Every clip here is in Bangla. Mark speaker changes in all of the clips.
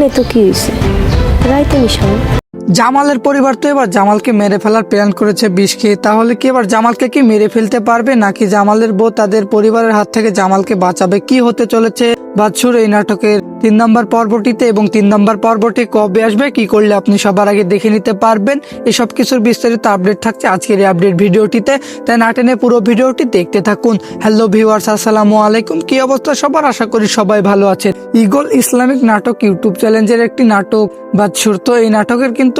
Speaker 1: নেই তো কি হয়েছে? রাইতে মিশন
Speaker 2: জামালের পরিবার তো এবার জামালকে মেরে ফেলার প্ল্যান করেছে বিষ খেয়ে তাহলে কি এবার জামালকে কি মেরে ফেলতে পারবে? নাকি জামালের বউ তাদের পরিবারের হাত থেকে জামালকে বাঁচাবে? কি হতে চলেছে? বাদশুর এই নাটকের তিন নম্বর পর্বটিতে এবং তিন নম্বর পর্বটি কবে আসবে? কি করলে আপনি সবার আগে দেখে নিতে পারবেন? এসব কিছুর বিস্তারিত আপডেট থাকছে আজকের এই আপডেট ভিডিওটিতে। তাই না টেনে পুরো ভিডিওটি দেখতে থাকুন। হ্যালো ভিউয়ার্স আসসালামু আলাইকুম। কি অবস্থা সবার? আশা করি সবাই ভালো আছেন। ইগল ইসলামিক নাটক ইউটিউব চ্যালেঞ্জের একটি নাটক। বাদশুর, তো এই নাটকের কিন্তু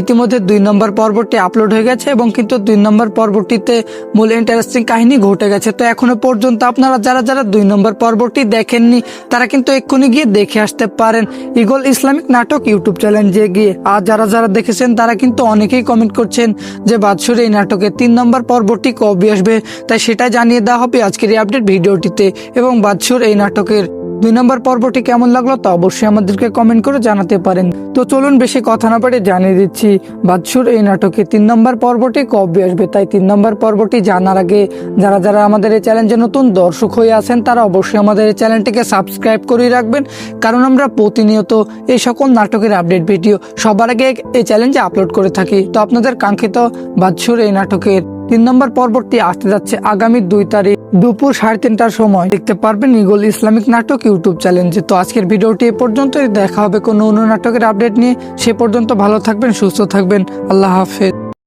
Speaker 2: ইতিমধ্যে দুই নম্বর পর্বটি আপলোড হয়ে গেছে এবং কিন্তু দুই নম্বর পর্বটিতে মূল ইন্টারেস্টিং কাহিনী ঘটে গেছে। তো এখনও পর্যন্ত আপনারা যারা যারা দুই নম্বর পর্বটি দেখেননি, তারা কিন্তু এক্ষুনি গিয়ে দেখে আসতে পারেন ইগল ইসলামিক নাটক ইউটিউব চ্যানেলে গিয়ে। আর যারা যারা দেখেছেন, তারা কিন্তু অনেকেই কমেন্ট করছেন যে বাদশুর এই নাটকের তিন নম্বর পর্বটি কবে আসবে? তাই সেটা জানিয়ে দেওয়া হবে আজকের এই আপডেট ভিডিওটিতে। এবং বাদশুর এই নাটকের দুই নম্বর পর্বটি কেমন লাগল তা অবশ্যই আমাদেরকে কমেন্ট করে জানাতে পারেন। তো চলুন বেশি কথা না পারে জানিয়ে দিচ্ছি, বাদশুর এই নাটকে তিন নম্বর পর্বটি কবে আসবে? তাই তিন নম্বর পর্বটি জানার আগে যারা যারা আমাদের এই চ্যালেঞ্জে নতুন দর্শক হয়ে আছেন, তারা অবশ্যই আমাদের এই চ্যানেলটিকে সাবস্ক্রাইব করে রাখবেন। কারণ আমরা প্রতিনিয়ত এই সকল নাটকের আপডেট ভিডিও সবার আগে এই চ্যালেঞ্জে আপলোড করে থাকি। তো আপনাদের কাঙ্ক্ষিত বাদশুর এই নাটকের তিন নম্বর পর্বটি আসতে যাচ্ছে আগামী দুই তারিখ দুপুর সাড়ে তিনটার সময়। দেখতে পারবেন ইগল ইসলামিক নাটক ইউটিউব চ্যানেলে তো আজকের ভিডিওটি এ পর্যন্ত দেখা হবে কোনো অন্য নাটকের আপডেট নিয়ে। সে পর্যন্ত ভালো থাকবেন, সুস্থ থাকবেন। আল্লাহ হাফেজ।